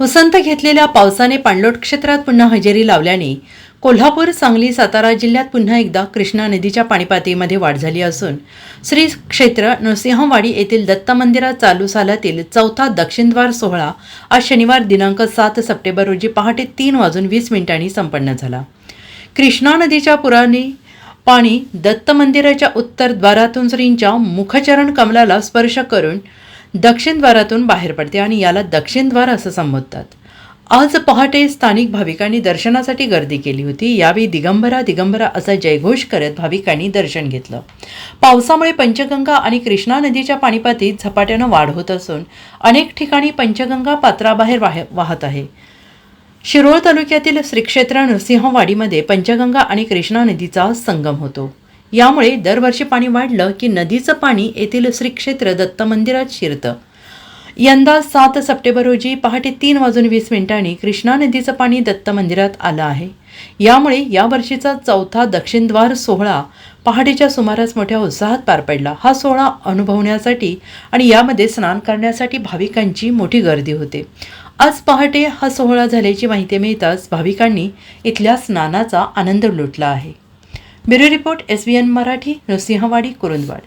वसंत घेतलेल्या पावसाने पाणलोट क्षेत्रात पुन्हा हजेरी लावल्याने कोल्हापूर सांगली सातारा जिल्ह्यात पुन्हा एकदा कृष्णा नदीच्या पाणीपातळीमध्ये वाढ झाली असून श्री क्षेत्र नृसिंहवाडी येथील दत्त मंदिरात चालू सालातील चौथा दक्षिणद्वार सोहळा आज शनिवार दिनांक सात सप्टेंबर रोजी पहाटे तीन वाजून वीस मिनिटांनी संपन्न झाला. कृष्णा नदीच्या पुराने पाणी दत्त मंदिराच्या उत्तर द्वारातून श्रींच्या मुखचरण कमलाला स्पर्श करून दक्षिणद्वारातून बाहेर पडते आणि याला दक्षिण द्वार असं संबोधतात. आज पहाटे स्थानिक भाविकांनी दर्शनासाठी गर्दी केली होती. यावेळी दिगंबरा दिगंबरा असा जयघोष करत भाविकांनी दर्शन घेतलं. पावसामुळे पंचगंगा आणि कृष्णा नदीच्या पाणीपातीत झपाट्यानं वाढ होत असून अनेक ठिकाणी पंचगंगा पात्राबाहेर वाह- वाहत आहे. शिरोळ तालुक्यातील श्रीक्षेत्र नृसिंहवाडीमध्ये पंचगंगा आणि कृष्णा नदीचा संगम होतो. यामुळे दरवर्षी पाणी वाढलं की नदीचं पाणी येथील श्रीक्षेत्र दत्त मंदिरात शिरतं. यंदा सात सप्टेंबर रोजी पहाटे तीन वाजून वीस मिनिटांनी कृष्णा नदीचं पाणी दत्त मंदिरात आलं आहे. यामुळे यावर्षीचा चौथा दक्षिणद्वार सोहळा पहाटेच्या सुमारास मोठ्या उत्साहात पार पडला. हा सोहळा अनुभवण्यासाठी आणि यामध्ये स्नान करण्यासाठी भाविकांची मोठी गर्दी होते. आज पहाटे हा सोहळा झाल्याची माहिती मिळताच भाविकांनी इथल्या स्नानाचा आनंद लुटला आहे. Bureau report S V N Marathi Nrusinhwadi Kurundwad.